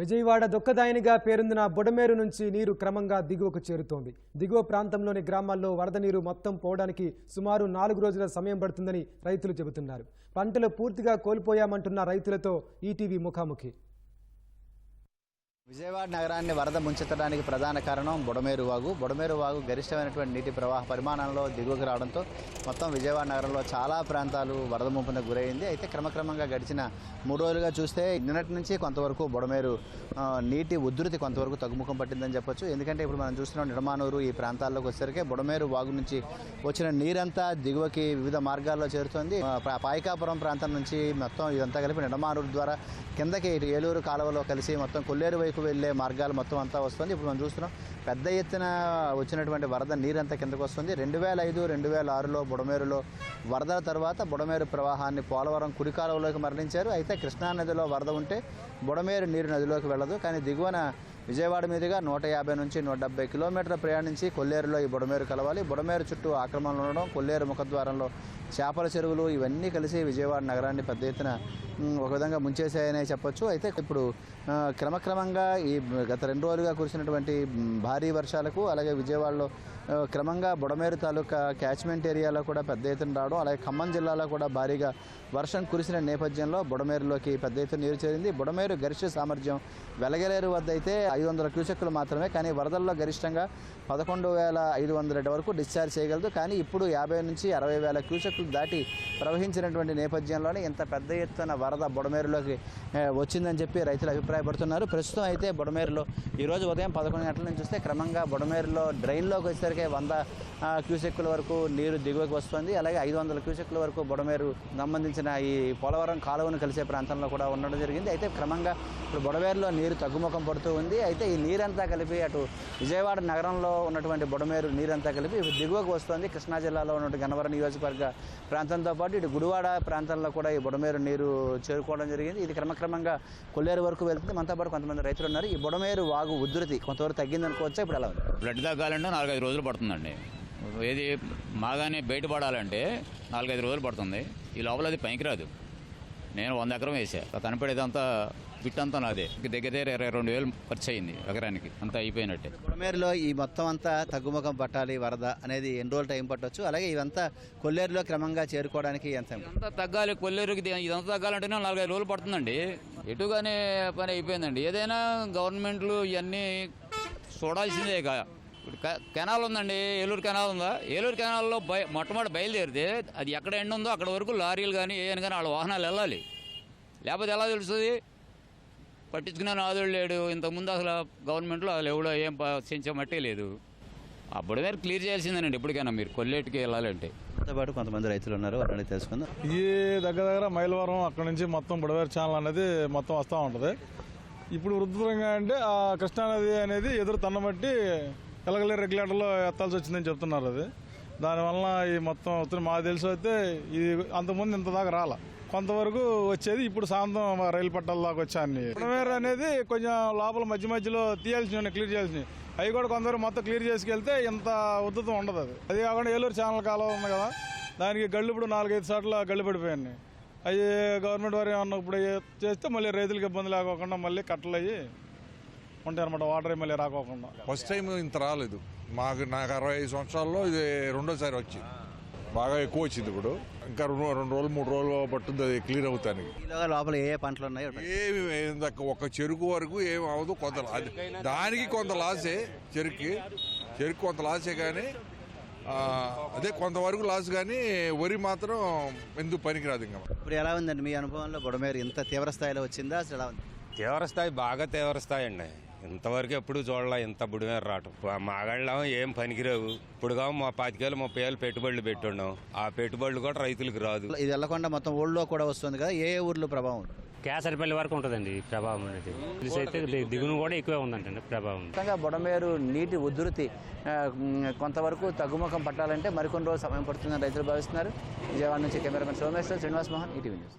విజయవాడ దుఃఖదాయినిగా పేరొందిన బుడమేరు నుంచి నీరు క్రమంగా దిగువకు చేరుతోంది. దిగువ ప్రాంతంలోని గ్రామాల్లో వరద నీరు మొత్తం పోవడానికి సుమారు నాలుగు రోజుల సమయం పడుతుందని రైతులు చెబుతున్నారు. పంటలు పూర్తిగా కోల్పోయామంటున్న రైతులతో ఈటీవీ ముఖాముఖి. విజయవాడ నగరాన్ని వరద ముంచెత్తడానికి ప్రధాన కారణం బుడమేరు వాగు. బుడమేరు వాగు గరిష్టమైనటువంటి నీటి ప్రవాహ పరిమాణంలో దిగువకు రావడంతో మొత్తం విజయవాడ నగరంలో చాలా ప్రాంతాలు వరద ముంపునకు గురైంది. అయితే క్రమక్రమంగా గడిచిన మూడు రోజులుగా చూస్తే నిన్నటి నుంచి కొంతవరకు బుడమేరు నీటి ఉధృతి కొంతవరకు తగ్గుముఖం పట్టిందని చెప్పొచ్చు. ఎందుకంటే ఇప్పుడు మనం చూస్తున్నాం నిడమానూరు ఈ ప్రాంతాల్లోకి వచ్చేసరికి బుడమేరు వాగు నుంచి వచ్చిన నీరంతా దిగువకి వివిధ మార్గాల్లో చేరుతోంది. పాయికాపురం పాయకాపురం ప్రాంతం నుంచి మొత్తం ఇదంతా కలిపి నిడమానూరు ద్వారా కిందకి ఏలూరు కాలువలో కలిసి మొత్తం కొల్లేరు వైపు వెళ్ళే మార్గాలు మొత్తం అంతా వస్తుంది. ఇప్పుడు మనం చూస్తున్నాం పెద్ద ఎత్తున వచ్చినటువంటి వరద నీరంతా కిందకు వస్తుంది. రెండు వేల ఐదు రెండు వేల ఆరులో బుడమేరులో వరదల తర్వాత బుడమేరు ప్రవాహాన్ని పోలవరం కుడి మరణించారు మరలించారు. అయితే కృష్ణా నదిలో వరద ఉంటే బుడమేరు నీరు నదిలోకి వెళ్ళదు. కానీ దిగువన విజయవాడ మీదుగా నూట యాభై నుంచి నూట డెబ్బై కిలోమీటర్ల ప్రయాణించి కొల్లేరులో ఈ బుడమేరు కలవాలి. బుడమేరు చుట్టూ ఆక్రమణలు ఉండడం కొల్లేరు ముఖద్వారంలో చేపల చెరువులు ఇవన్నీ కలిసి విజయవాడ నగరాన్ని పెద్ద ఎత్తున ఒక విధంగా ముంచేసాయనే చెప్పొచ్చు. అయితే ఇప్పుడు క్రమక్రమంగా ఈ గత రెండు రోజులుగా కురిసినటువంటి భారీ వర్షాలకు అలాగే విజయవాడలో క్రమంగా బుడమేరు తాలూకా క్యాచ్మెంట్ ఏరియాలో కూడా పెద్ద ఎత్తున రావడం అలాగే ఖమ్మం జిల్లాలో కూడా భారీగా వర్షం కురిసిన నేపథ్యంలో బుడమేరులోకి పెద్ద ఎత్తున నీరు చేరింది. బుడమేరు గరిష్ట సామర్థ్యం వెలగలేరు వద్ద అయితే ఐదు వందల క్యూసెక్కులు మాత్రమే కానీ వరదల్లో గరిష్టంగా పదకొండు వేల ఐదు వందల వరకు డిశ్చార్జ్ చేయగలదు. కానీ ఇప్పుడు యాభై నుంచి అరవై వేల క్యూసెక్లు దాటి ప్రవహించినటువంటి నేపథ్యంలోనే ఇంత పెద్ద ఎత్తున వరద బుడమేరులోకి వచ్చిందని చెప్పి రైతులు అభిప్రాయపడుతున్నారు. ప్రస్తుతం అయితే బుడమేరులో ఈరోజు ఉదయం పదకొండు గంటల నుంచి వస్తే క్రమంగా బుడమేరులో డ్రైన్లోకి వచ్చేసరికి వంద క్యూసెక్కుల వరకు నీరు దిగువకి వస్తుంది. అలాగే ఐదు వందల క్యూసెక్కుల వరకు బుడమేరు సంబంధించిన ఈ పోలవరం కాలువను కలిసే ప్రాంతంలో కూడా ఉండడం జరిగింది. అయితే క్రమంగా ఇప్పుడు బుడమేరులో నీరు తగ్గుముఖం పడుతూ ఉంది. అయితే ఈ నీరంతా కలిపి అటు విజయవాడ నగరంలో ఉన్నటువంటి బుడమేరు నీరంతా కలిపి ఇప్పుడు దిగువకు వస్తుంది. కృష్ణా జిల్లాలో ఉన్నటువంటి గన్నవరం నియోజకవర్గ ప్రాంతంతో పాటు ఇటు గుడివాడ ప్రాంతంలో కూడా ఈ బుడమేరు నీరు చేరుకోవడం జరిగింది. ఇది క్రమక్రమంగా కొల్లేరు వరకు వెళ్తుంది. మనతో పాటు కొంతమంది రైతులు ఉన్నారు. ఈ బుడమేరు వాగు ఉధృతి కొంతవరకు తగ్గిందనుకోవచ్చా? ఇప్పుడు ఎలా ఉంది? బ్లడ్ తగ్గాలంటే నాలుగైదు రోజులు పడుతుందండి. ఏది మాగానే బయటపడాలంటే నాలుగైదు రోజులు పడుతుంది. ఈ లోపల అది పనికి రాదు నేను వంద ఎకరం వేసా. కనపడేదంతా బిట్ అంతా నాదే దగ్గర దగ్గర ఇరవై రెండు వేలు ఖర్చు అయింది ఎకరానికి. అంతా అయిపోయినట్టే. బుడమేరులో ఈ మొత్తం అంతా తగ్గుముఖం పట్టాలి వరద అనేది ఎన్ని రోజులు టైం పట్టొచ్చు? అలాగే ఇవంతా కొల్లేరులో క్రమంగా చేరుకోవడానికి ఎంత ఇదంతా తగ్గాలి కొల్లేరుకి ఇదంతా తగ్గాలంటేనే నాలుగైదు రోజులు పడుతుందండి. ఎటుగానే పని అయిపోయిందండి. ఏదైనా గవర్నమెంట్లు ఇవన్నీ చూడాల్సిందే ఇక. ఇప్పుడు క- కెనాల్ ఉందండి ఏలూరు కెనాల్ ఉందా? ఏలూరు కెనాల్లో బయ మొట్టమొదటి బయలుదేరితే అది ఎక్కడ ఎండ ఉందో అక్కడ వరకు లారీలు కానీ ఏమైనా కానీ వాళ్ళ వాహనాలు వెళ్ళాలి. లేకపోతే ఎలా తెలుస్తుంది? పట్టించుకునే నాదుడు లేడు. ఇంతకుముందు అసలు గవర్నమెంట్లో అసలు ఎవడో ఏం మట్టే లేదు. అప్పుడు మీరు క్లియర్ చేయాల్సిందేనండి ఎప్పటికైనా మీరు కొల్లేటికి వెళ్ళాలంటే. పాటు కొంతమంది రైతులు ఉన్నారు వాళ్ళని తెలుసుకుందాం. ఈ దగ్గర దగ్గర మైలవరం అక్కడ నుంచి మొత్తం బుడవేరు ఛానల్ అనేది మొత్తం వస్తూ ఉంటుంది. ఇప్పుడు వృద్ధంగా అంటే ఆ కృష్ణానది అనేది ఎదురు తన్నబట్టి కలగలే రెగ్యులేటర్లో ఎత్తాల్సి వచ్చిందని చెప్తున్నారు అది. దానివల్ల ఈ మొత్తం వస్తుంది మాకు తెలిసి అయితే ఇది అంతకుముందు ఇంత దాకా రాల. కొంతవరకు వచ్చేది ఇప్పుడు సాయంత్రం రైలు పట్టాల దాకా వచ్చాన్ని. అన్ని అనేది కొంచెం లోపల మధ్య మధ్యలో తీయాల్సినవి క్లియర్ చేయాల్సినవి. అవి కూడా కొంతవరకు మొత్తం క్లియర్ చేసుకెళ్తే ఇంత ఉద్దతం ఉండదు అది. అది కాకుండా ఏలూరు ఛానల్ కాలం ఉంది కదా దానికి గళ్ళు ఇప్పుడు నాలుగైదు సార్లు గళ్ళు పడిపోయాయి అవి గవర్నమెంట్ వారు ఏమన్నా ఇప్పుడు చేస్తే మళ్ళీ రైతులకు ఇబ్బంది లేకోకుండా మళ్ళీ కట్టలు అయ్యి ఉంటాయి అనమాట వాటర్ మళ్ళీ రాకోకుండా. ఫస్ట్ టైం ఇంత రాలేదు. మాకు నాకు అరవై ఐదు సంవత్సరాల్లో ఇది రెండోసారి వచ్చింది. బాగా ఎక్కువ వచ్చింది ఇప్పుడు. ఇంకా రెండు రెండు రోజులు మూడు రోజులు పట్టుద్ది అది క్లియర్ అవుతానికి. ఈలోగా లోపల ఏ ఏ పంటలు ఉన్నాయో ఏమి ఇందాక ఒక చెరుకు వరకు ఏమి అవ్వదు కొంత లా- దానికి కొంత లాసే చెరుకుకి. చెరుకు కొంత లాసే కానీ ఆ, అదే కొంతవరకు లాస్ కానీ వరి మాత్రం ఎందుకు పనికిరాదు ఇంకా. ఇప్పుడు ఎలా ఉందండి మీ అనుభవంలో బుడమేరు ఇంత తీవ్ర స్థాయిలో వచ్చిందా? అసలు ఎలా ఉంది? తీవ్రస్థాయి బాగా తీవ్రస్థాయి అండి. ఇంతవరకు ఎప్పుడు చూడాల ఇంత బుడిమేర రావటం మాగాళ్ళం ఏం పనికిరావు. ఇప్పుడుగా మా పాతికేళ్ళు ముప్పై ఏళ్ళు పెట్టుబడులు పెట్టున్నాం ఆ పెట్టుబడులు కూడా రైతులకు రాదు. ఇది వెళ్ళకుండా మొత్తం ఊళ్ళో కూడా వస్తుంది కదా ఏ ఏ ఊర్లో ప్రభావం కేసరిపల్లి వరకు ఉంటుందండి ఈ ప్రభావం అనేది. అయితే దిగును కూడా ఎక్కువే ఉందంటండి ప్రభావం. మొత్తంగా బుడమేరు నీటి ఉధృతి కొంతవరకు తగ్గుముఖం పట్టాలంటే మరికొన్ని రోజులు సమయం పడుతుందని రైతులు భావిస్తున్నారు. విజయవాడ నుంచి cameraman Someswar Srinivas Mohan ETV news.